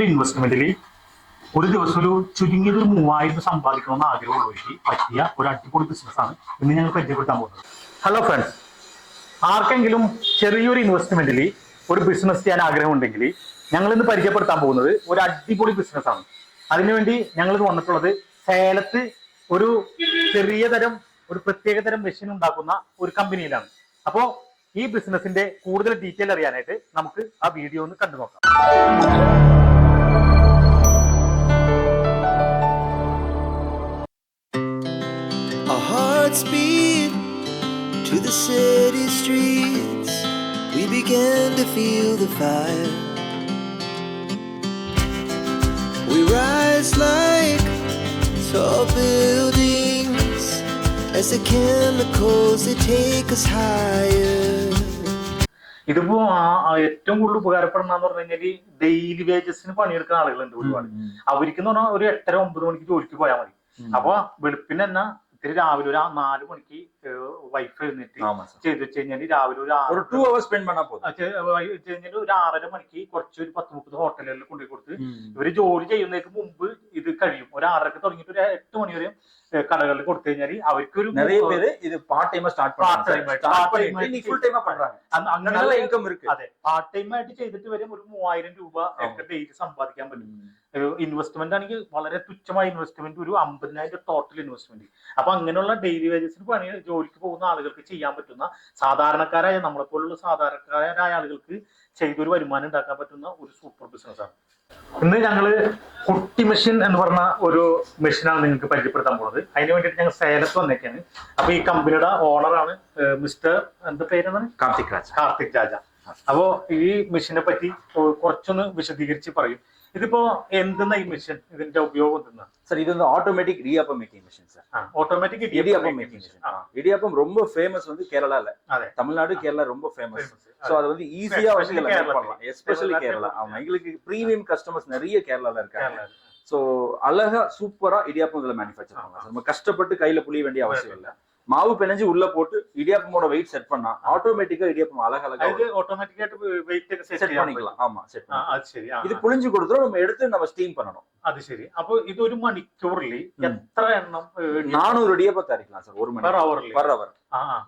ചെറിയൊരു ഇൻവെസ്റ്റ്മെന്റിൽ ഒരു ദിവസം ഒരു ചുരുങ്ങിയത് ഒരു മൂവായിരം രൂപ സമ്പാദിക്കണമെന്ന് ആഗ്രഹമുള്ളവർക്ക് പറ്റിയ ഒരു അടിപൊളി ബിസിനസ് ആണ് ഇന്ന് ഞങ്ങൾ പരിചയപ്പെടുത്താൻ പോകുന്നത്. ഹലോ ഫ്രണ്ട്സ് ആർക്കെങ്കിലും ചെറിയൊരു ഇൻവെസ്റ്റ്മെന്റിൽ ഒരു ബിസിനസ് ചെയ്യാൻ ആഗ്രഹമുണ്ടെങ്കിൽ ഞങ്ങൾ ഇന്ന് പരിചയപ്പെടുത്താൻ പോകുന്നത് ഒരു അടിപൊളി ബിസിനസ് ആണ്. അതിനുവേണ്ടി ഞങ്ങൾ വന്നിട്ടുള്ളത് സേലത്ത് ഒരു ചെറിയ തരം ഒരു പ്രത്യേക തരം മെഷീൻ ഉണ്ടാക്കുന്ന ഒരു കമ്പനിയിലാണ് അപ്പോ ഈ ബിസിനസിന്റെ കൂടുതൽ ഡീറ്റെയിൽ അറിയാനായിട്ട് നമുക്ക് ആ വീഡിയോ ഒന്ന് കണ്ടു നോക്കാം feel the fire. We rise like tall buildings as the chemicals they take us higher. ഇതിപ്പോ ആ- ഏറ്റവും കൂടുതൽ ഉപകാരപ്പെടുന്ന പറഞ്ഞു കഴിഞ്ഞാൽ ഡെയിലി വേജസിന് പണിയെടുക്കുന്ന ആളുകളുണ്ട് ഒരുപാട് അവർക്ക് എന്ന് പറഞ്ഞാൽ ഒരു എട്ടര ഒമ്പത് മണിക്ക് ജോലിക്ക് പോയാൽ മതി അപ്പൊ വെളുപ്പിന് തന്നെ ഇത്തിരി രാവിലെ ഒരു നാല് മണിക്ക് വൈഫ് എഴുന്നിട്ട് ചെയ്ത് വെച്ച് കഴിഞ്ഞാൽ രാവിലെ ഒരു ആറ് ടു അവർ സ്പെൻഡ് കഴിഞ്ഞാൽ ഒരു ആറര മണിക്ക് കുറച്ച് ഒരു പത്ത് മുപ്പത് ഹോട്ടലുകളിൽ കൊണ്ടുപോയി കൊടുത്ത് ഇവർ ജോലി ചെയ്യുന്നതിന് മുമ്പ് ഇത് കഴിയും. ഒരു ആറരക്ക് തുടങ്ങിയിട്ട് ഒരു എട്ട് മണി വരെയും ഏഹ് കടകളിൽ കൊടുത്തു കഴിഞ്ഞാല് അവർക്കൊരു நிறைய பேரு இது பார்ட் டைமா ஸ்டார்ட் Part பண்றாங்க time ஆ- ஸ்டார்ட் part time பண்ணிட்டு ஆ இன்னைக்கு ஃபுல் டைமா பண்றாங்க അന്ന് அங்க நல்ல അങ്ങനെ இன்கம் இருக்கு അതെ പാർട്ട് ടൈം ആയിട്ട് ചെയ്തിട്ട് വരും ഒരു മൂവായിരം രൂപ ഒക്കെ ഡെയിലി സമ്പാദിക്കാൻ പറ്റും ഇൻവെസ്റ്റ്മെന്റ് ആണെങ്കിൽ വളരെ തുച്ഛമായ ഇൻവെസ്റ്റ്മെന്റ് ഒരു അമ്പതിനായിരം ടോട്ടൽ ഇൻവെസ്റ്റ്മെന്റ് അപ്പൊ അങ്ങനെയുള്ള ഡെയിലി വേജസിന് പണി ജോലിക്ക് പോകുന്ന ആളുകൾക്ക് ചെയ്യാൻ പറ്റുന്ന സാധാരണക്കാരായ നമ്മളെ പോലുള്ള സാധാരണക്കാരായ ആളുകൾക്ക് ചെയ്തൊരു വരുമാനം ഉണ്ടാക്കാൻ പറ്റുന്ന ഒരു സൂപ്പർ ബിസിനസ്സാണ് ഇന്ന് ഞങ്ങൾ കുട്ടി മെഷീൻ എന്ന് പറഞ്ഞ ഒരു മെഷീനാണ് നിങ്ങൾക്ക് പരിചയപ്പെടുത്താൻ പോകുന്നത് അതിന് വേണ്ടിയിട്ട് ഞങ്ങൾ സേലത്ത് വന്നേക്കാണ്. അപ്പൊ ഈ കമ്പനിയുടെ ഓണറാണ് മിസ്റ്റർ എന്താ പേരാണ് കാർത്തിക് രാജ. കാർത്തിക് രാജ. അപ്പോ ഈ മെഷീനെ പറ്റി കുറച്ചൊന്ന് വിശദീകരിച്ച് പറയും. ഇതിപ്പോ എന്തെന്നാ ഈ മെഷീൻ ഇതിന്റെ ഉപയോഗം എന്തെന്നാ சார் இது வந்து automatic idiyappam making machine sir automatic idiyappam making machine idiyappam ரொம்ப ஃபேமஸ் வந்து கேரளால അതെ தமிழ்நாடு கேரளா ரொம்ப ஃபேமஸ் famous. சோ அது வந்து ஈஸியா வந்து Especially இதுல make கேரளா. பண்ணலாம் எஸ்பெஷலி கேரளா. கேரளா ஆமா எங்களுக்கு பிரீமியம் கஸ்டமர்ஸ் நிறைய கேரளால இருக்காங்க കേരള. சோ அழகா சூப்பரா இடியாப்பம் இதுல மேனுஃபேக்சர் பண்ணலாம் சார் நம்ம கஷ்டப்பட்டு கையில புளிய வேண்டிய அவசியம் இல்ல மாவு பிணைஞ்சு உள்ள போட்டு இடியாப்பமோட வெயிட் செட் பண்ணா ஆட்டோமேட்டிக்கா இடியாப்பம் அழகழகா അതായത് ഓട്ടോമാറ്റിക് ആയിട്ട് വെയിറ്റ് ഒക്കെ സെറ്റ് செட் ചെയ്യാൻ பண்ணிக்கலாம் ஆமா செட் ആ, பண்ணிக்கலாம் അത് ശരി ആ, இது புளிஞ்சு கொடுத்துரும் நம்ம எடுத்து நம்ம ஸ்டீம் பண்ணணும் അത് ശരി അപ്പൊ ഇത് ഒരു മണിക്കൂറിൽ എത്ര എണ്ണം நானூறு இடியாப்பத்தை அரைக்கலாம் சார் ஒரு மணி പെർ അവറിൽ பர் அவர் ആ ആ.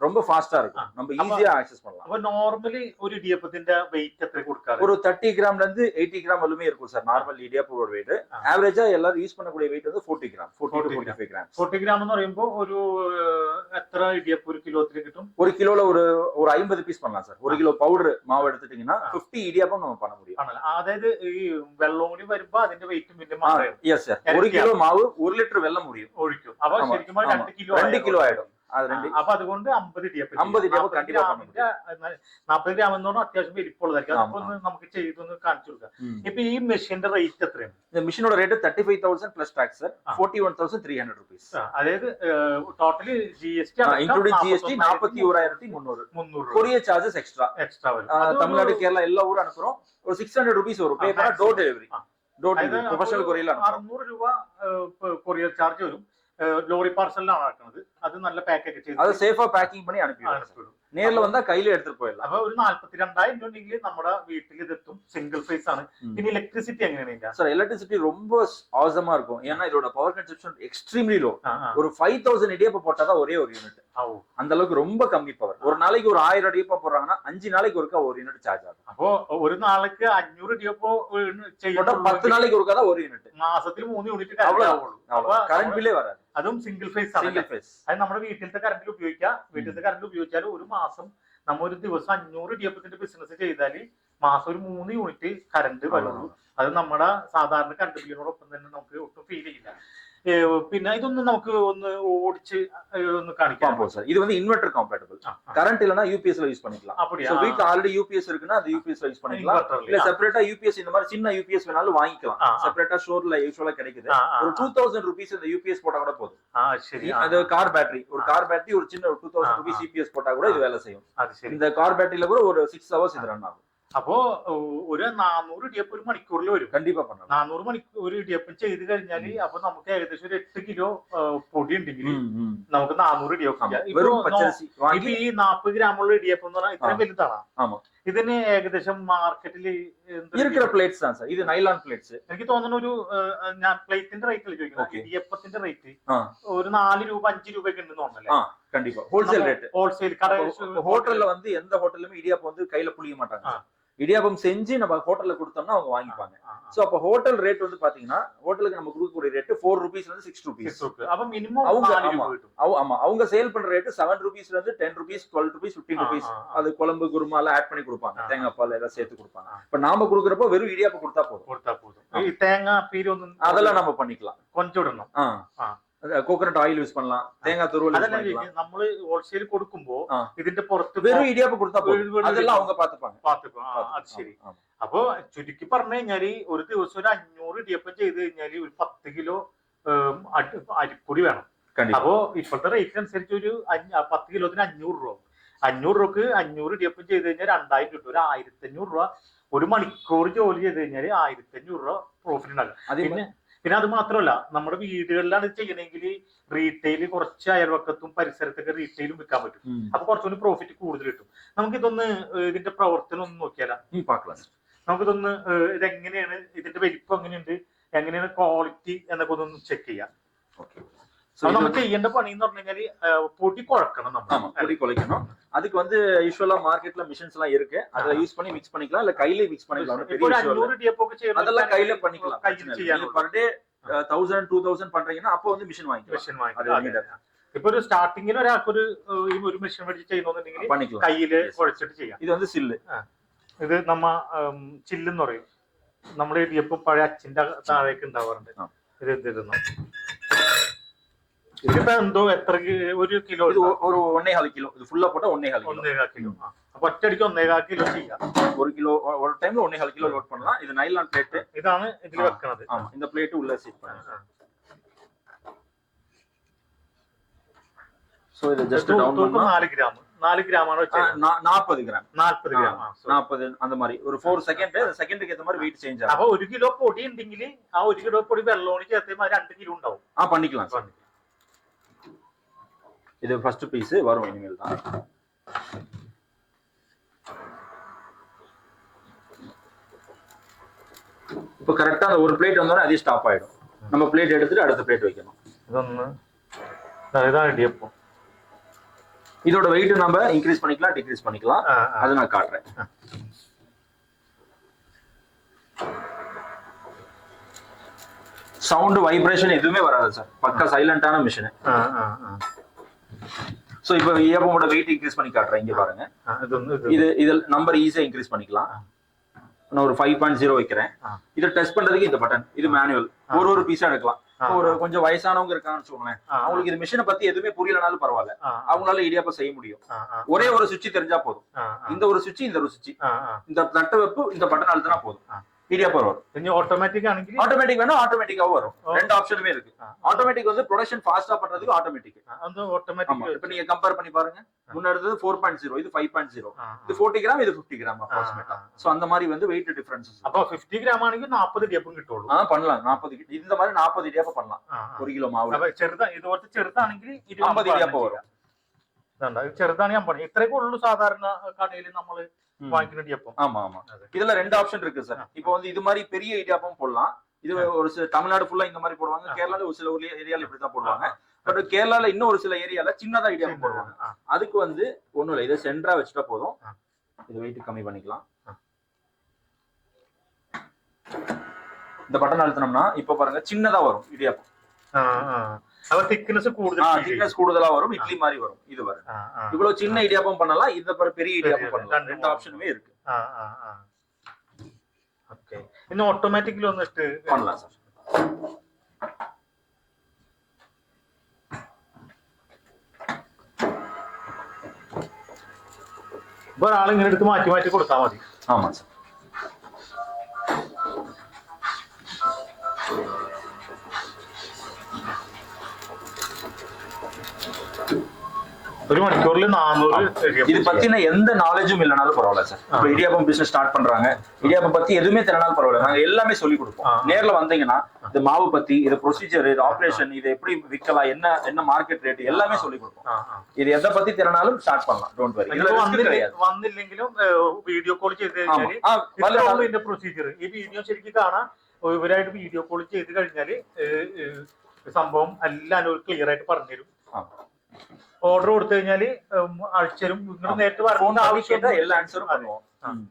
ரொம்ப ஃபாஸ்டா இருக்கும் நம்ம ஈஸியா ஆக்சஸ் பண்ணலாம் അപ്പൊ നോർമലി ഒരു ഇടിയപ്പത്തിന്റെ വെയിറ്റ് എത്ര കൊടുക്കാറ് ஒரு தேர்ட்டி கிராம்ல இருந்து எயிட்டி கிராம் வலுமே இருக்கும் சார் நார்மல் இடியாப்போட வெயிட் ஆ. ஆவரேஜா எல்லாரும் யூஸ் பண்ணக்கூடிய வெயிட் வந்து forty gram forty 40 to forty five gram forty gram എന്ന് പറയുമ്പോ ഒരു ഏഹ്, എത്ര ഇടിയപ്പം ഒരു കിലോത്തിന് കിട്ടും ஒரு கிலோல ஒரு ஒரு ஐம்பது பீஸ் பண்ணலாம் சார் ஒரு கிலோ பவுடர் மாவு எடுத்துட்டீங்கன்னா ஆ. பிப்டி இடியாப்பம் நம்ம பண்ண முடியும் ആണല്ലോ അതായത് ഈ വെള്ളവും കൂടി വരുമ്പോ അതിന്റെ വെയിറ്റും പിന്നെ മാറും எஸ் சார் ஒரு கிலோ மாவு ஒரு லிட்டர் வெல்லம் முடியும் ഒഴിക്കും അപ്പൊ ஆமா, ശരിക്കും പറഞ്ഞാൽ ஆமா. രണ്ട് കിലോ ரெண்டு അതിനുണ്ട്. അതുകൊണ്ട് ഗ്രാം അത്യാവശ്യം നമുക്ക് കാണിച്ചു കൊടുക്കാം. ഈ മെഷീന്റെ റേറ്റ് എത്രയാണ്? Rate thirty five thousand plus tax അതായത് totally courier charges extra extra Tamil Nadu Kerala എല്ലാ ഊരും അനുസരം ഒരു door delivery door delivery professional രൂപ കൊറിയർ ചാർജ് വരും. ലോറി പാർസലിലാണ് ആക്കുന്നത് അത് നല്ല പാക്കേജ് ചെയ്ത് அதை சேஃபா பேக்கிங் பண்ணி அனுப்பிடுவோம் അനുപ്പിടും நேர்ல வந்தா கையில எடுத்துட்டு போயிடலாம் അപ്പൊ ഒരു നാല്പത്തി രണ്ടായിരം രൂപ ഉണ്ടെങ്കിൽ നമ്മുടെ വീട്ടിൽ ഇതെത്തും സിംഗിൾ ഫേസ് ആണ് ம். പിന്നെ ഇലക്ട്രിസിറ്റി എങ്ങനെയാണ് ഇതിന്റെ? சார் எலக்ட்ரிசிட்டி ரொம்ப ஆசமா இருக்கும் ஏன்னா இதோட பவர் கன்சப்ஷன் எக்ஸ்ட்ரீம்லி லோ ആ, ആ. ஒரு ஃபைவ் தௌசண்ட் இடியப்ப போட்டாதான் ஒரே ஒரு யூனிட் ആ, ഓ. அந்த அளவுக்கு ரொம்ப கம்மி பவர் ஒரு நாளைக்கு ஒரு ஆயிரம் இடியப்பம் போடுறாங்கன்னா அஞ்சு நாளைக்கு ஒருக்கா ஒரு யூனிட் சார்ஜ் ஆகும் അപ്പൊ ഒരു നാൾക്ക് അഞ്ഞൂറ് രൂപ போட்டா பத்து நாளைக்கு ஒருக்கா தான் ஒரு யூனிட் മാസത്തിൽ മൂന്ന് യൂണിറ്റ് அவ்வளவு. ആവുള്ളൂ അപ്പൊ கரண்ட் பில்லே வராது അതും സിംഗിൾ ഫേസ് സിംഗിൾ ഫേസ് അത് നമ്മുടെ വീട്ടിലത്തെ കറണ്ടിൽ ഉപയോഗിക്കാം. വീട്ടിലത്തെ കറണ്ട് ഉപയോഗിച്ചാൽ ഒരു മാസം നമ്മ ഒരു ദിവസം അഞ്ഞൂറ് ഡി ബിസിനസ് ചെയ്താൽ മാസം ഒരു മൂന്ന് യൂണിറ്റ് കറണ്ട് വരുള്ളൂ അത് നമ്മുടെ സാധാരണ കറണ്ട് ബില്ലിനോടൊപ്പം തന്നെ നമുക്ക് ഒട്ടും ഫീൽ ചെയ്യില്ല. പിന്നെ ഇതൊന്ന് നമുക്ക് ഒന്ന് ഓടിച്ച് ഏ, ഒന്ന് കാണിക്കാം பாப்போம் சார் இது வந்து இன்வெர்டர் காம்பேட்டபிள் ആ, ആ. கரண்ட் இல்லனா யூபிஎஸ்ல யூஸ் பண்ணிக்கலாம் அப்படியா So, வீட்ல ஆல்ரெடி யூபிஎஸ் இருக்குன்னா அது யூபிஎஸ்ல யூஸ் பண்ணிக்கலாம் Inverter இல்ல இல்லையா? செப்பரேட்டா யூபிஎஸ் இந்த மாதிரி சின்ன யூபிஎஸ் வேணாலும் வாங்கிக்கலாம் ஆ, ஆ. செப்பரேட்டா ஸ்டோர்ல யூஸ்வலா கிடைக்குது ആ, ആ, ஒரு ആ. டூ தௌசண்ட் ருபீஸ் இந்த யூபிஎஸ் போட்டா கூட போதும் ആ ശരി ആ, அது கார் பேட்டரி ஒரு ஆ. கார் பேட்டரி ஒரு சின்ன டூ ஆ, தௌசண்ட் ஆ. ருபீஸ் யூபிஎஸ் போட்டா கூட இது வேலை செய்யும் അത് ശരി இந்த கார் பேட்டரியில கூட ஒரு சிக்ஸ் ஹவர்ஸ் இது ரன் ஆகும் അപ്പോ ഓ, ഒരു നാനൂറ് ഡിയപ്പ് ഒരു മണിക്കൂറിൽ വരും கண்டிப்பா பண்ணலாம் നാനൂറ് മണിക്കൂർ ഒരു ഡിയപ്പ് ചെയ്ത് കഴിഞ്ഞാൽ അപ്പൊ നമുക്ക് ഏകദേശം ഒരു എട്ട് കിലോ പൊടി ഉണ്ടെങ്കിൽ ம், ம். നമുക്ക് നാനൂറ് ഡിയപ്പ് ஆமா. ചെയ്യാം ഇപ്പൊ வெறும் നോ- பச்சரிசி ഇപ്പൊ வாங்கி ഈ നാപ്പത് ഗ്രാമുള്ള ഇടിയപ്പം എന്ന് പറഞ്ഞാൽ ഇത്രയും ആ. വലുതാണ് ஆமா ഇതിന് ഏകദേശം മാർക്കറ്റിൽ இருக்கிற பிளேட்ஸ் தான் சார் இது நைலான் பிளேட்ஸ் എനിക്ക് തോന്നുന്നു ഒരു ഏഹ്, ഞാൻ പ്ലേറ്റിന്റെ റേറ്റ് ചോദിക്കുന്നത് Okay. ഇടിയപ്പത്തിന്റെ റേറ്റ് ஆ ഒരു നാല് രൂപ അഞ്ച് രൂപയൊക്കെ ഉണ്ടെന്ന് തോന്നുന്നല്ലേ ஆ கண்டிப்பா ஹோல்சேல் ரேட் ഹോൾസെയിൽ കട ஹோட்டல்ல வந்து எந்த ஹோட்டலுமே இடியாப்பம் வந்து கையில புளிய மாட்டாங்க ஆ. sir. இடியாப்பம் செஞ்சு நம்ம ஹோட்டல்ல கொடுத்தோம்னா அவங்க வாங்கிப்பாங்க. சோ அப்ப ஹோட்டல் ரேட் வந்து பாத்தீங்கன்னா ஹோட்டலுக்கு நம்ம கொடுக்கக்கூடிய ரேட் ஃபோர் ருபீஸ்ல இருந்து சிக்ஸ் ருபீஸ் அவங்க ஆமா. அவங்க சேல் பண்ற ரேட் செவன் ருபீஸ்ல இருந்து ten rupees twelve rupees fifteen rupees அது குழம்பு குருமால ஆட் பண்ணி கொடுப்பாங்க. தேங்காய் பால் எல்லாம் சேர்த்து கொடுப்பாங்க. இப்ப நாம கொடுக்குறப்போ வெறும் இடியாப்பம் கொடுத்தா போதும். கொடுத்தா போதும். தேங்காய் வந்து அதெல்லாம் நம்ம பண்ணிக்கலாம். கொஞ்சம் விடணும். கோகனட் ஆயில் யூஸ் பண்ணலாம் தேங்காய் துருவல் யூஸ் അതല്ല பண்ணிக்கலாம் ചോദിക്കുന്നത്, നമ്മള് ഹോൾസെയിൽ കൊടുക്കുമ്പോ ആ. ഇതിന്റെ പുറത്ത് வெறும் இடியாப்பம் கொடுத்தா வெறும் போதும் வெறும் அதெல்லாம் அவங்க பாத்துப்பாங்க പാത്തുക്കും ആ, അത് ശരി ஆமா. അപ്പൊ ചുരുക്കി പറഞ്ഞു കഴിഞ്ഞാല് ഒരു ദിവസം ഒരു അഞ്ഞൂറ് ഇടിയപ്പം ചെയ്ത് കഴിഞ്ഞാല് ഒരു പത്ത് കിലോ ഏം, അരി- അരിപ്പൊടി വേണം கண்டிப்பா അപ്പോ ഇപ്പോഴത്തെ റേറ്റ് അനുസരിച്ച് ഒരു അഞ്ഞ- ആ പത്ത് കിലോത്തിന് അഞ്ഞൂറ് രൂപ അഞ്ഞൂറ് രൂപക്ക് അഞ്ഞൂറ് ഇടിയപ്പം ചെയ്ത് കഴിഞ്ഞാൽ രണ്ടായിരം കിട്ടും ഒരു ആയിരത്തി അഞ്ഞൂറ് രൂപ ഒരു മണിക്കൂർ ജോലി ചെയ്ത് കഴിഞ്ഞാൽ ആയിരത്തി അഞ്ഞൂറ് രൂപ പ്രോഫിറ്റ് ഉണ്ടാകും அதே പിന്നെ അത് മാത്രമല്ല നമ്മുടെ വീടുകളിലാണ് ചെയ്യണമെങ്കിൽ റീറ്റെയിൽ കുറച്ച് അയൽവക്കത്തും പരിസരത്തൊക്കെ റീറ്റെയിലും വിൽക്കാൻ പറ്റും. അപ്പൊ കുറച്ചുകൂടി പ്രോഫിറ്റ് കൂടുതൽ കിട്ടും. നമുക്ക് ഇതൊന്ന് ഇതിന്റെ പ്രവർത്തനം ഒന്ന് നോക്കിയാലോ? നമുക്കിതൊന്ന് ഇതെങ്ങനെയാണ് ഇതിന്റെ വലിപ്പം എങ്ങനെയുണ്ട് എങ്ങനെയാണ് ക്വാളിറ്റി എന്നൊക്കെ ഒന്ന് ചെക്ക് ചെയ്യാം. ഓക്കെ So, അപ്പൊ இது നമ്മൾ வந்து- ചെയ്യേണ്ട പണി എന്ന് പറഞ്ഞു കഴിഞ്ഞാല് ഏഹ്, പൊടി കുഴക്കണം ஆமா നമ്മൾ பொடி குலைக்கணும் அதுக்கு வந்து யூஸ்வலா மார்க்கெட்ல மிஷின்ஸ் எல்லாம் இருக்கு அதை யூஸ் பண்ணி மிக்ஸ் பண்ணிக்கலாம் இல்ல கையில மிக்ஸ் பண்ணிக்கலாம் ஒண்ணும் ഇപ്പൊ பெரிய ഒരു issue இல்ல. അഞ്ഞൂറ് ഇടിയപ്പൊക്കെ ചെയ്യണം அதெல்லாம் கையில பண்ணிக்கலாம் കയ്യിൽ ചെയ്യാനുള്ള per day thousand two thousand பண்றீங்கன்னா அப்போ வந்து மிஷின் வாங்கிக்கலாம் മെഷീൻ அது വാങ്ങിക്കാം needed. ഇപ്പൊ ഒരു സ്റ്റാർട്ടിങ്ങിൽ ഒരാൾക്ക് ഒരു ഏഹ്, ഈ ഒരു മെഷീൻ മേടിച്ച് ചെയ്യണമെന്നുണ്ടെങ്കിൽ பண்ணிக்கலாம் കയ്യില് Yes. കുഴച്ചിട്ട് ചെയ്യാം இது வந்து சில்லு ഇത് നമ്മ ഉം, ചില്ലെന്ന് പറയും നമ്മുടെ ഇടിയപ്പം പഴയ അച്ഛന്റെ താഴേക്ക് ഉണ്ടാവാറുണ്ട് ആ. ഇത് എന്തിരുന്നു ഇതിപ്പോ എന്തോ എത്ര കി- ഒരു കിലോ இது ஒ- ஒரு ஒன்னே கால் கிலோ இது ஃபுல்லா போட்டா ஒன்னே கால் கிலோ ഒന്നേകാൽ കിലോ ആ. അപ്പൊ ഒറ്റയടിക്ക് ഒന്നേകാൽ കിലോ ചെയ്യാം ஒரு கிலோ ஒரு டைம்ல ஒன்னே கால் கிலோ லோட் பண்ணலாம் இது நைலான் பிளேட் ഇതാണ് ഇതിൽ ആ. വെക്കണത് ஆமா இந்த பிளேட் உள்ள சீட் ആ, பண்ணுங்க ആ. சோ இதை ஜஸ்ட் തൂ- டவுன் തൂക്കം பண்ணா നാല് ഗ്രാം നാല് ഗ്രാം ആണ് ஆ, நா- நாற்பது கிராம் നാല്പത് ഗ്രാം ആ, sorry. நாற்பது அந்த மாதிரி ஒரு ஃபோர் செகண்ட் செகண்டுக்கு ஏத்த மாதிரி வெயிட் சேஞ்ச் ஆகும் അപ്പൊ ഒരു കിലോ പൊടി ഉണ്ടെങ്കിൽ ആ ഒരു കിലോ പൊടി വെള്ളോണി ചേർത്തുമ്പോൾ രണ്ട് കിലോ ഉണ്ടാവും ஆ பண்ணிக்கலாம் சார் இது ஃபர்ஸ்ட் பீஸு வரும் இனிமேல் தான். இப்போ கரெக்டாக அந்த ஒரு பிளேட் வந்தோடனே அதே ஸ்டாப் ஆயிடும். நம்ம பிளேட் எடுத்துட்டு அடுத்த பிளேட் வைக்கணும். இதான்? எப்போ இதோட வெயிட் நம்ம இன்க்ரீஸ் பண்ணிக்கலாம் டிக்ரீஸ் பண்ணிக்கலாம். அதை நான் காட்டுறேன். சவுண்டு வைப்ரேஷன் எதுவுமே வராது சார் பக்கா சைலண்டான மிஷினு சோ இப்போ ஏபமோட வெயிட் இன்க்ரீஸ் பண்ணி காட்டுறேன். இங்கே பாருங்க. இது இதில் நம்பர் ஈஸியா இன்க்ரீஸ் பண்ணிக்கலாம். நான் ஒரு ஃபைவ் பாயிண்ட் ஜீரோ வைக்கிறேன். இதை டெஸ்ட் பண்றதுக்கு இந்த பட்டன் இது மேனுவல் ஒரு ஒரு பீஸா எடுக்கலாம். ஒரு கொஞ்சம் வயசானவங்க இருக்கான்னு வச்சுக்கோங்களேன். அவங்களுக்கு இது மிஷினை பத்தி எதுவுமே புரியலனாலும் பரவாயில்ல. அவங்களால இடியாப்ப செய்ய முடியும். ஒரே ஒரு சுவிட்ச் தெரிஞ்சா போதும். இந்த ஒரு சுவிட்ச் இந்த ஒரு சுவிட்ச் இந்த தட்ட வெப்பு இந்த பட்டன் அழுத்தினா போதும். இடியாப்பம் வரும் ഇനി ഓട്ടോമാറ്റിക് ആണെങ്കിൽ ஆட்டோமேட்டிக் வேணும் ஆட்டோமேட்டிக்காவும் வரும் ஓ. ரெண்டு ஆப்ஷனுமே இருக்கு ஆ. ஆட்டோமேட்டிக் வந்து ப்ரொடக்ஷன் ஃபாஸ்டா பண்றதுக்கு ஆட்டோமேட்டிக் അത് ஆமா ഓട്ടോമാറ്റിക് இப்ப நீங்க கம்பேர் பண்ணி பாருங்க முன்னாடி ஃபோர் பாயிண்ட் ஜீரோ இது ஃபைவ் பாயிண்ட் ஜீரோ இது ஃபோர்ட்டி கிராம் இது ஃபிஃப்டி கிராம் அப்ராக்சிமேட்டா ஆ. சோ அந்த மாதிரி வந்து வெயிட் டிஃபரன்சஸ் അപ്പൊ ഫിഫ്റ്റി ഗ്രാം ആണെങ്കിൽ നാപ്പത് ഇടിയപ്പം കിട്ടുള്ളൂ ஆ பண்ணலாம் நாற்பது இந்த மாதிரி நாற்பது இடியாப்பம் பண்ணலாம் ആ, ആ. ஒரு கிலோ மாவுல അപ്പൊ ചെറുതാ ഇതുപോലത്തെ ചെറുതാണെങ്കിൽ അമ്പത് ഇടിയപ്പം വരും. ചെറുതാണ് ഞാൻ പറഞ്ഞത് ഇത്രയൊക്കെ ഉള്ളൂ സാധാരണ കടയിൽ നമ്മൾ இதுல ரெண்டு ஆப்ஷன் இருக்கு சார் இப்போ வந்து இது மாதிரி பெரிய இடியாப்பம் போடலாம். இது ஒரு சில தமிழ்நாடு ஃபுல்லா இந்த மாதிரி போடுவாங்க. கேரளால ஒரு சில ஊர்ல ஏரியால இப்படிதான் போடுவாங்க. பட் கேரளால இன்னும் ஒரு சில ஏரியால சின்னதா இடியாப்பம் போடுவாங்க. அதுக்கு வந்து ஒண்ணும் இல்ல. இதை சென்ட்ரா வச்சுட்டா போதும். இது வெயிட் கம்மி பண்ணிக்கலாம். இந்த பட்டன் அழுத்தினோம்னா இப்ப பாருங்க சின்னதா வரும். இடியாப்பம். ആ, ആ. അപ്പൊ തിക്നെസ് കൂടുതൽ feel ചെയ്യും. திக்னஸ் கூடுதலா வரும் இட்லி மாதிரி வரும் இது வரும் ആ, ആ. இவ்வளவு சின்ன இடியாப்பம் பண்ணலாம் இந்த பாரு பெரிய இடியாப்பம் பெரிய பண்ணலாம் ரெண்டு ரெண்டு ஆப்ஷனுமே இருக்கு ആ, ആ, ആ. ഓക്കെ ഇനി ഓട്ടോമാറ്റിക്കലി വന്നിട്ട് பண்ணலாம் சார் ഇപ്പൊ ഒരാൾ ഇങ്ങനെ എടുത്ത് മാറ്റി മാറ്റി കൊടുത്താൽ മതി ஆமா சார் ഒരു മണിക്കൂറിൽ നാനൂറ് இது பத்தின எந்த நாலேஜும் இல்லைனாலும் பரவாயில்ல சார் இப்போ இடியாப்பம் பிசினஸ் ஸ்டார்ட் பண்றாங்க இடியாப்பம் பத்தி எதுவுமே தெரியனாலும் பரவாயில்ல நாங்க எல்லாமே சொல்லி கொடுப்போம் ஆ. நேர்ல வந்தீங்கன்னா இந்த மாவு பத்தி இது ப்ரொசீஜர் இது ஆபரேஷன் இது எப்படி விற்கலாம் என்ன என்ன மார்க்கெட் ரேட் எல்லாமே சொல்லி கொடுப்போம் ആ, ആ. இது எதை பத்தி தெரியனாலும் ஸ்டார்ட் பண்ணலாம் டோன்ட் வரி ഇതിപ്പോ വന്നില്ല- വന്നില്ലെങ്കിലും വീഡിയോ കോൾ ചെയ്ത് കഴിഞ്ഞാല് ഇത്രേ ഉള്ളൂ ഇതിന്റെ പ്രൊസീജിയർ ഈ വീഡിയോ ശരിക്കും കാണാം ഇവരായിട്ട് വീഡിയോ കോൾ ചെയ്ത് കഴിഞ്ഞാല് ഏഹ്, ഏഹ്, സംഭവം എല്ലാം ക്ലിയർ ആയിട്ട് പറഞ്ഞുതരും ഓർഡർ കൊടുത്തു കഴിഞ്ഞാല് അഴിച്ചരും നിങ്ങൾ നേരിട്ട് போன் പറഞ്ഞ பண்ணி கேட்டா ആവശ്യം எல்லா ஆன்சரும் பண்ணுவோம் ம்.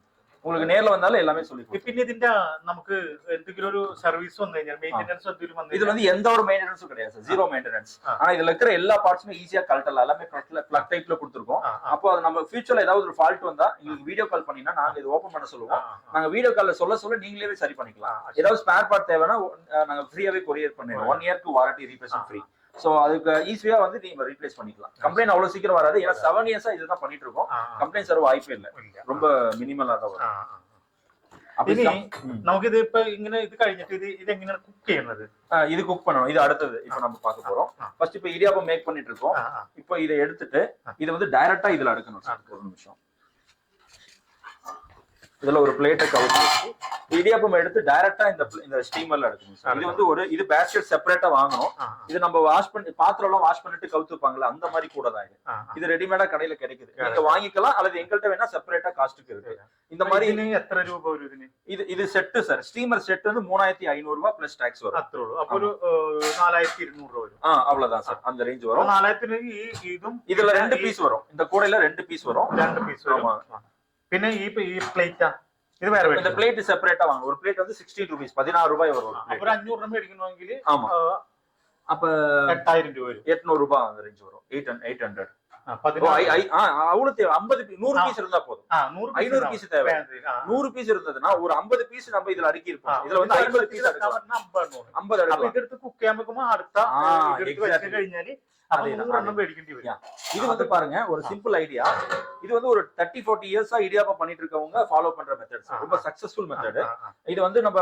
உங்களுக்கு நேர்ல வந்தாலும் எல்லாமே சொல்லி கொடுப்போம் പിന്നെ ഇതിന്റെ നമുക്ക് എന്തെങ്കിലും ഒരു സർവീസ് വന്നു കഴിഞ്ഞാൽ മെയിൻ്റെനൻസ് എന്തെങ്കിലും വന്നു இதுல வந்து எந்த ஒரு மெயின்டெனன்ஸும் கிடையாது சார் ஜீரோ மெயின்டெனன்ஸ் ஆ. ஆனா இதுல இருக்கிற எல்லா பார்ட்ஸுமே ஈஸியா கழட்டலாம் எல்லாமே பிளக் டைப்ல கொடுத்துருக்கோம் ആ, ആ, அப்போ அது நம்ம ஃபியூச்சர்ல ஏதாவது ஒரு ஃபால்ட் வந்தா எங்களுக்கு வீடியோ கால் பண்ணீங்கன்னா நாங்க இது ஓபன் பண்ண ആ, சொல்லுவோம் ആ, நாங்க வீடியோ கால்ல சொல்ல சொல்ல நீங்களே சரி பண்ணிக்கலாம் ആ, ஏதாவது ஸ்பேர் பார்ட் தேவைன்னா அஹ், நாங்க ஃப்ரீயாவே கொரியர் பண்ணிடுவோம் ஒன் இயர்க்கு வாரண்டி ரீப்ளேஸ்மெண்ட் ஃப்ரீ சோ அதுக்கு ஈஸியா வந்து நீங்க ரீப்ளேஸ் பண்ணிக்கலாம் கம்ப்ளைண்ட் அவ்வளவு சீக்கிரம் வராது ஏன்னா செவன் இயர்ஸா இதுதான் பண்ணிட்டு இருக்கோம் ആ, ആ, கம்ப்ளைண்ட் சார் வாய்ப்பே இல்ல ഇല്ല. ரொம்ப மினிமலா தான் ആ, வரும் ആ, ആ. அப்படி ഇനി தான். ம். നമുക്കിത് ഇപ്പൊ ഇങ്ങനെ ഇത് കഴിഞ്ഞിട്ട് ഇത് ഇത് എങ്ങനെയാണ് കുക്ക് ചെയ്യുന്നത് அஹ், இது குக் பண்ணணும் இது அடுத்தது இப்போ நம்ம பார்க்க போறோம் ஆ. ஃபர்ஸ்ட் இப்போ இடியாப்பம் மேக் பண்ணிட்டு இருக்கோம் ആ, ആ. இப்போ இதை எடுத்துட்டு இதை வந்து டைரக்டா இதுல அடுக்கணும் சார் ஒரு நிமிஷம் இதுல ஒரு பிளேட்டை கவுத்து வச்சு இடியாப்பம் எடுத்து டைரக்டா இந்த pl- இந்த ஸ்டீமர்ல எடுக்கணும் சார் இது வந்து ஒரு இது பேஸ்கெட் செப்பரேட்டா வாங்கணும் ആ, இது நம்ம வாஷ் பண்ணி பாத்திரம் எல்லாம் வாஷ் பண்ணிட்டு கவுத்து வைப்பாங்கல்ல அந்த மாதிரி கூட தான் இது ആ, ആ. இது ரெடிமேடா கடையில கிடைக்குது நீங்க வாங்கிக்கலாம் அல்லது எங்கள்கிட்ட வேணா செப்பரேட்டா காஸ்ட்டுக்கு இருக்கு இந்த மாதிரி ഇതിന് എത്ര രൂപ വരും ഇതിന് இது இது செட்டு சார் ஸ்டீமர் செட் வந்து மூணாயிரத்தி ஐநூறு ரூபாய் பிளஸ் டாக்ஸ் வரும் അത്രേ ഉള്ളൂ അപ്പൊ ഒരു ഏഹ്, നാലായിരത്തി ഇരുന്നൂറ് രൂപ വരും ஆ அவ்வளவுதான் சார் அந்த ரேஞ்ச் അപ്പൊ வரும் നാലായിരത്തിന് ഈ ഇതും இதுல ரெண்டு ഈ பீஸ் வரும் இந்த கூடையில ரெண்டு பீஸ் வரும் രണ്ട് പീസ് വരും ஆமா. പിന്നെ ഈ ഈ പ്ലേറ്റാ ഇത് വേറെ இந்த பிளேட் செப்பரேட்டா வாங்க. ஒரு பிளேட் வந்து சிக்ஸ்டீன் ருபீஸ் பதினாறு ரூபாய் வரும். ஒரு plate. ഒരു അഞ്ഞൂറ് രൂപ ஆமா. அப்ப എട്ടായിരം രൂപ எட்நூறு ரூபாய் அந்த ரேஞ்ச் வரும். எயிட் எயிட் ஹண்ட்ரட் ആ, പതിനാറ്- நூறு பீஸ் இருந்தா போதுം ஐநூறு ഉണ്ടാവും. piece நூறு பீஸ் இருந்ததுன்னா ஒரு ஐம்பது பீஸ் நம்ம இதுல அடுக்கി ആ, இதுல வந்து ஐம்பது പീസ് പീസ് എടുക്കാം എടുക്കാം. അമ്പത് നൂറ്. ஐம்பது അപ്പൊ இது வந்து பாருங்க ஒரு சிம்பிள் ஐடியா இது வந்து ஒரு தேர்ட்டி ஃபோர்ட்டி இயர்ஸா இடியாப்பம் பண்ணிட்டு இருக்கவங்க ஃபாலோ பண்ற மெத்தட்ஸ் ரொம்ப சக்சஸ்ஃபுல் மெத்தட் இது வந்து நம்ம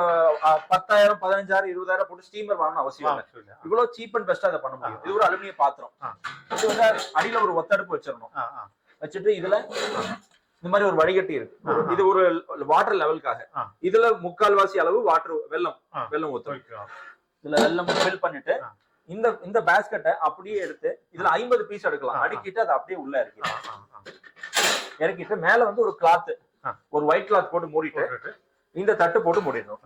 பத்தாயிரம் பதினஞ்சாயிரம் இருபதாயிரம் போட்டு ஸ்டீமர் வாங்கணும் அவசியம் இல்லை. இவ்வளவு சீப் அண்ட் பெஸ்ட் அதை பண்ண முடியும். இது ஒரு அலுமினிய பாத்திரம். இது வந்து அடியில ஒரு ஒத்தடுப்பு வச்சிடணும். வச்சுட்டு இதுல இந்த மாதிரி ஒரு வழிகட்டி இருக்கு. இது ஒரு வாட்டர் லெவலுக்காக இதுல முக்கால்வாசி அளவு வாட்டர் வெள்ளம் வெள்ளம் ஊத்தும் இதுல வெள்ளம் ஃபில் பண்ணிட்டு இந்த இந்த பேஸ்கெட்டை அப்படியே எடுத்து இதுல ஐம்பது பீஸ் எடுக்கலாம். அடுக்கிட்டு அது அப்படியே உள்ள இருக்கு இறக்கிட்டு மேல வந்து ஒரு கிளாத் ஆ. ஒரு ஒயிட் கிளாத் போட்டு மூடிட்டு പോട്ടിട്ട്. இந்த தட்டு போட்டு மூடிடணும்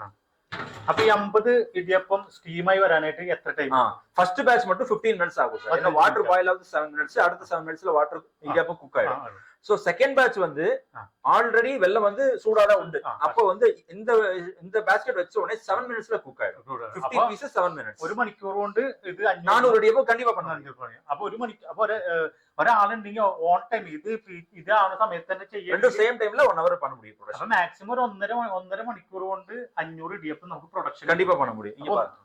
അപ്പൊ ഈ അമ്പത് ഇടിയപ്പം സ്റ്റീമായി വരാനായിട്ട് എത്ര ടൈം ஃபர்ஸ்ட் பேட்ச் மட்டும் 15 மினிட்ஸ் ஆகும் சார் ஏன்னா பதினஞ்சு வாட்டர் minutes. பாயில் ஆகுது செவன் மினிட்ஸ் அடுத்த செவன் மினிட்ஸ்ல வாட்டர் இடியாப்பம் குக் ஆயிடும் ആ, சோ செகண்ட் பேட்ச் வந்து ஆ. ஆல்ரெடி வெள்ளம் வந்து சூடா தான் உண்டு ஆ. அப்போ வந்து இந்த இந்த பேஸ்கெட் வச்ச உடனே செவன் மினிட்ஸ்ல குக் ஆயிடும் ചൂട്. അപ്പൊ பிப்டீன் பீசஸ் செவன் மினிட்ஸ் ഒരു മണിക്കൂർ കൊണ്ട് ഇത് അഞ്ഞൂറ് நானூறு அடியப்போ கண்டிப்பா பண்ண முடியும் അഞ്ഞൂറ് പണി. അപ്പൊ ഒരു മണിക്കൂർ അപ്പൊ ഒരു, ഏഹ്, ഒരാളുണ്ടെങ്കിൽ ഓൺ ടൈം ഇത് ഇത് ആവുന്ന സമയത്ത് തന്നെ ചെയ്യാൻ സെയിം ടൈമിൽ ഒൺ അവർ പണ മുടിയും അപ്പൊ മാക്സിമം ഒരു ഒന്നര ഒന്നര മണിക്കൂർ കൊണ്ട് അഞ്ഞൂറ് ഇടിയപ്പം നമുക്ക് പ്രൊഡക്ഷൻ கண்டிப்பா பண்ண முடியும் இங்க பாருங்க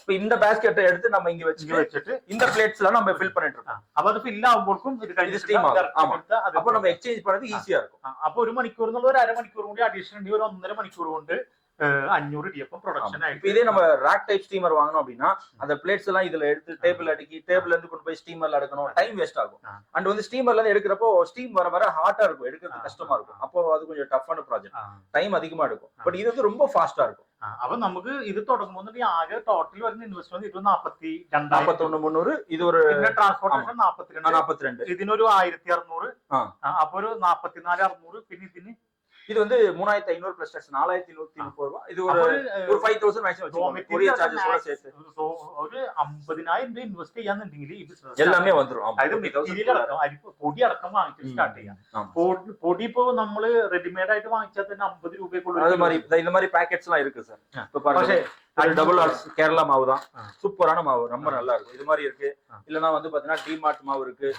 இப்ப இந்த பேஸ்கெட்டை எடுத்து நம்ம இங்க வச்சு வச்சுட்டு இந்த பிளேட்ஸ்ல நம்ம ஃபில் பண்ணிட்டு இருக்கோம் அப்ப அது ஃபில் ஆகும்போதும் இது ஸ்டீம் ஆகும் ஆமா அப்ப நம்ம எக்ஸ்சேஞ்ச் பண்றது ஈஸியா இருக்கும் அப்ப ஒரு മണിക്കൂർ എന്നുള്ള ഒരു അരമണിക്കൂർ കൂടി അഡീഷണൽ ഒരു ഒന്നര മണിക്കൂർ കൊണ്ട് ഏഹ്, അഞ്ഞൂറ് ഇടിയപ്പം പ്രൊഡക്ഷൻ இப்ப ആയിട്ട് இதே நம்ம ராக் டைப் ஸ்டீமர் வாங்கணும் அப்படின்னா அந்த பிளேட்ஸ் எல்லாம் இதுல எடுத்து டேபிள் அடுக்கி டேபிள்ல இருந்து கொண்டு போய் ஸ்டீமர்ல அடுக்கணும் டைம் வேஸ்ட் ஆகும் ஆ. அண்ட் வந்து ஸ்டீமர்ல இருந்து எடுக்கிறப்போ ஸ்டீம் வர வர ஹாட்டா இருக்கும் எடுக்கிறது ஆ. கஷ்டமா இருக்கும் அப்போ அது கொஞ்சம் டஃப்பான ப்ராஜெக்ட் ആ, டைம் அதிகமா எடுக்கும் ஆ. பட் இது வந்து ரொம்ப ஃபாஸ்டா இருக்கும் ആ, അപ്പൊ നമുക്ക് ഇത് തുടങ്ങുമ്പോൾ ആകെ ടോട്ടൽ വരുന്ന ഇൻവെസ്റ്റ്മെന്റ് ഇരുപത് നാപ്പത്തി രണ്ടായിരത്തി நாற்பத்தொன்னு முந்நூறு இது ஒரு പിന്നെ ട്രാൻസ്പോർട്ടേഷൻ നാപ്പത്തിരണ്ട് நாற்பத்தி ரெண்டு ഇതിനൊരു ആയിരത്തി അറുന്നൂറ് ആ. ആ, അപ്പൊ ഒരു നാപ്പത്തിനാല് അറുന്നൂറ് പിന്നെ ഇതിന് இது வந்து மூணாயிரத்தி ஐநூறு பிளஸ் டேக்ஸ் நாலாயிரத்தி நூத்தி முப்பது ரூபாய் இது അപ്പൊ ஒரு ഒരു, ഏഹ്, ஒரு ஃபைவ் தௌசண்ட் மேக்ஸிமம் raw வச்சுக்கோங்க material கொரியர் ഒക്കെ சார்ஜஸோட max- சேர்த்து so ഒരു അമ്പതിനായിരം രൂപ ഇൻവെസ്റ്റ് ചെയ്യാന്നുണ്ടെങ്കിൽ ഈ ബിസിനസ് எல்லாமே வந்துரும் ஆமா അതായത് 50,000 മെറ്റീരിയൽ അടക്കം അരിപ്പ് പൊടി അടക്കം വാങ്ങിച്ചിട്ട് സ്റ്റാർട്ട് ചെയ്യാം ஆமா. പൊടി- പൊടി ഇപ്പൊ നമ്മള് റെഡിമെയ്ഡ് ആയിട്ട് വാങ്ങിച്ചാൽ തന്നെ അമ്പത് രൂപയ്ക്കുള്ള அது மாதிரி இந்த- இந்த மாதிரி பேக்கெட்ஸ் எல்லாம் இருக்கு சார் ஆ. இப்ப பாருங்க പക്ഷേ டபுள் ஆர்ஸ் கேரளா மாவு தான் ஆ. சூப்பரான மாவு ரொம்ப ஆ. நல்லா இருக்கும் இது மாதிரி இருக்கு ஆ. இல்லனா வந்து பாத்தீங்கன்னா டிமார்ட் மாவு இருக்கு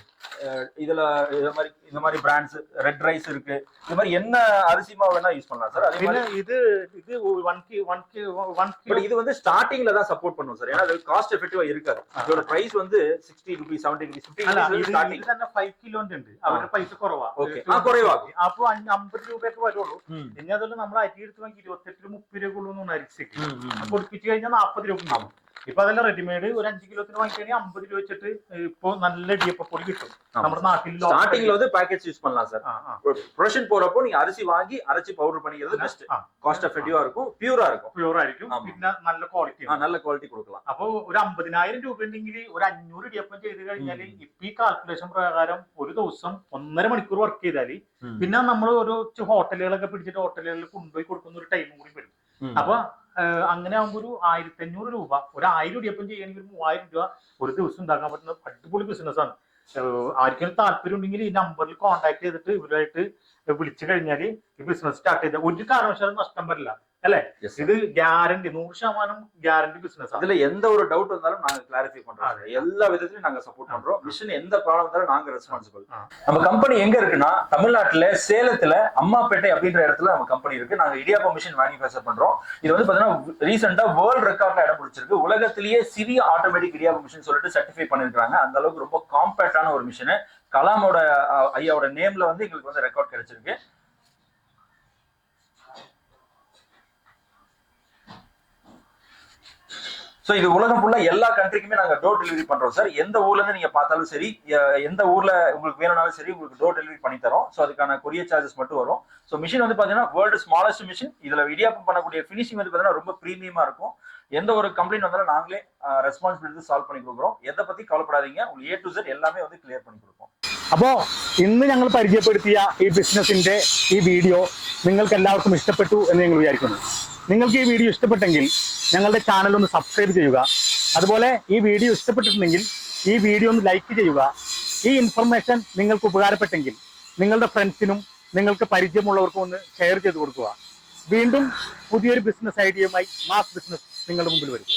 அஹ் இதுல இது மாதிரி இந்த மாதிரி பிராண்ட்ஸ் ரெட் ரைஸ் இருக்கு இது மாதிரி என்ன அரிசி மாவு வேணா யூஸ் பண்ணலாம் சார் அதே மாதிரி പിന്നെ ഇത് ഇത് one Ki one Ki one kilo but இது வந்து ஸ்டார்டிங்ல தான் சப்போர்ட் பண்ணும் சார் ஏன்னா அது காஸ்ட் எஃபெக்டிவா இருக்காது ஆ. இதோட பிரைஸ் வந்து sixty rupees seventy rupees fifty അല്ല ருபீஸ் ഇത് ஸ்டார்டிங் ഇത് തന്നെ ഫൈവ് കിലോന്റെ ഉണ്ട് അവരുടെ പൈസ കുറവാ Okay. ആ, കുറവാകും. അപ്പൊ അഞ്ച് അമ്പത് രൂപയൊക്കെ വരുള്ളൂ ഇനി അതുകൊണ്ട് നമ്മൾ അരി എടുത്ത് വാങ്ങി ഇരുപത്തെട്ടിന് മുപ്പത് രൂപ ഉള്ളൂ അരിച്ചേക്ക് പൊടിപ്പിച്ച് കഴിഞ്ഞാൽ നാപ്പത് രൂപ ഉണ്ടാവും ഇപ്പൊ അതെല്ലാം റെഡിമെയ്ഡ് ഒരു അഞ്ച് കിലോത്തിന് വാങ്ങിക്കഴിഞ്ഞാൽ അമ്പത് രൂപ വെച്ചിട്ട് ഇപ്പൊ നല്ല ഇടിയപ്പൊടി കിട്ടും ஆமா. നമ്മുടെ നാട്ടിൽ ஸ்டார்டிங்ல வந்து பேக்கெட் யூஸ் பண்ணலாம் சார் ആ, ആ. ப்ரொடக்ஷன் போறப்போ நீங்க அரிசி வாங்கி அரைச்சி பவுடர் பண்ணிக்கிறது பெஸ்ட் ആ, காஸ்ட் எஃபெக்டிவா இருக்கும் பியூரா இருக்கும் പ്യൂർ ആയിരിക്കും ആമാ. പിന്നെ നല്ല ക്വാളിറ്റി ஆ, நல்ல குவாலிட்டி கொடுக்கலாம் അപ്പൊ ഒരു അമ്പതിനായിരം രൂപ ഉണ്ടെങ്കിൽ ഒരു അഞ്ഞൂറ് ഇടിയപ്പം ചെയ്ത് കഴിഞ്ഞാൽ ഇപ്പൊ ഈ കാൽക്കുലേഷൻ പ്രകാരം ഒരു ദിവസം ഒന്നര മണിക്കൂർ വർക്ക് ചെയ്താല് ம். പിന്നെ നമ്മൾ ഒരു ചു- ഹോട്ടലുകളൊക്കെ പിടിച്ചിട്ട് ഹോട്ടലുകളിൽ കൊണ്ടുപോയി കൊടുക്കുന്ന ഒരു ടൈമും കൂടി വരും ம். അപ്പൊ അങ്ങനെ ആകുമ്പോൾ ഒരു ആയിരത്തി അഞ്ഞൂറ് രൂപ ഒരു ആയിരം ഇടിയപ്പം ചെയ്യണമെങ്കിൽ ഒരു മൂവായിരം രൂപ ഒരു ദിവസം ഉണ്ടാക്കാൻ പറ്റുന്ന അടിപൊളി ബിസിനസ് ആണ്. ആർക്കെങ്കിലും താല്പര്യം ഉണ്ടെങ്കിൽ ഈ നമ്പറിൽ കോൺടാക്ട് ചെയ്തിട്ട് ഇവരുമായിട്ട് വിളിച്ചു കഴിഞ്ഞാൽ ഈ ബിസിനസ് സ്റ്റാർട്ട് ചെയ്ത. ഒരു കാരണവശാലും നഷ്ടം വരില്ല. അല്ലെ Yes, sir. ഇത് ഗ്യാരണ്ടി നൂറ് ശതമാനം ഗ്യാരണ്ടി ബിസിനസ് ആണ് அதுல எந்த ஒரு டவுட் வந்தாலும் நாங்க கிளாரிஃபை பண்றோம் அது. எல்லா விதத்திலயும் நாங்க சப்போர்ட் பண்றோம் மிஷின் எந்த ப்ராப்ளம் வந்தாலும் நாங்க ரெஸ்பான்சிபிள் ஆ. நம்ம கம்பெனி எங்க இருக்குன்னா தமிழ்நாட்டுல சேலத்துல அம்மாப்பேட்டை அப்படின்ற இடத்துல நம்ம கம்பெனி இருக்கு நாங்க இடியாப்பம் மிஷின் மேனுஃபேக்சர் பண்றோம் இது வந்து பாத்தீங்கன்னா ரீசெண்டா வேர்ல்ட் ரெக்கார்ட்ல இடம் பிடிச்சிருக்கு உலகத்திலேயே சிறிய ஆட்டோமேட்டிக் இடியாப்பம் மிஷின் சொல்லிட்டு சர்டிஃபை பண்ணிருக்காங்க அந்த அளவுக்கு ரொம்ப காம்பேக்டான ஒரு மிஷின் கலாமோட அஹ், ஐயாவோட நேம்ல வந்து எங்களுக்கு வந்து ரெக்கார்ட் கிடைச்சிருக்கு ஸோ இது உலகம் ஃபுல்லா எல்லா கண்ட்ரிக்குமே நாங்க டோர் டெலிவரி பண்றோம் சார் எந்த ஊர்ல இருந்து நீங்க பார்த்தாலும் சரி எ- எந்த ஊர்ல உங்களுக்கு வேணும்னாலும் சரி உங்களுக்கு டோர் டெலிவரி பண்ணி தரோம் ஸோ அதுக்கான கொரியர் சார்ஜஸ் மட்டும் வரும் ஸோ மிஷின் வந்து பாத்தீங்கன்னா வேர்ல்டு ஸ்மாலஸ்ட் மிஷின் இதுல இடியாப்பம் பண்ணக்கூடிய ஃபினிஷிங் வந்து பாத்தீங்கன்னா ரொம்ப ப்ரீமியமா இருக்கும் எந்த ஒரு கம்ப்ளைண்ட் வந்தாலும் நாங்களே ரெஸ்பான்சிபிலிட்டி சால்வ் பண்ணி கொடுக்குறோம் எதை பத்தி கவலைப்படாதீங்க உங்களுக்கு ஏ டு Z எல்லாமே வந்து கிளியர் பண்ணி கொடுப்போம் അപ്പോ ഇന്ന് ഞങ്ങൾ പരിചയപ്പെടുത്തിയ ഈ ബിസിനസിന്റെ ഈ വീഡിയോ നിങ്ങൾക്ക് എല്ലാവർക്കും ഇഷ്ടപ്പെട്ടു എന്ന് ഞങ്ങൾ വിചാരിക്കുന്നു നിങ്ങൾക്ക് ഈ വീഡിയോ ഇഷ്ടപ്പെട്ടെങ്കിൽ ഞങ്ങളുടെ ചാനൽ ഒന്ന് സബ്സ്ക്രൈബ് ചെയ്യുക. അതുപോലെ ഈ വീഡിയോ ഇഷ്ടപ്പെട്ടിട്ടുണ്ടെങ്കിൽ ഈ വീഡിയോ ഒന്ന് ലൈക്ക് ചെയ്യുക. ഈ ഇൻഫർമേഷൻ നിങ്ങൾക്ക് ഉപകാരപ്പെട്ടെങ്കിൽ നിങ്ങളുടെ ഫ്രണ്ട്സിനും നിങ്ങൾക്ക് പരിചയമുള്ളവർക്കും ഒന്ന് ഷെയർ ചെയ്ത് കൊടുക്കുക. വീണ്ടും പുതിയൊരു ബിസിനസ് ഐഡിയയുമായി മാസ് ബിസിനസ് നിങ്ങളുടെ മുമ്പിൽ വരും.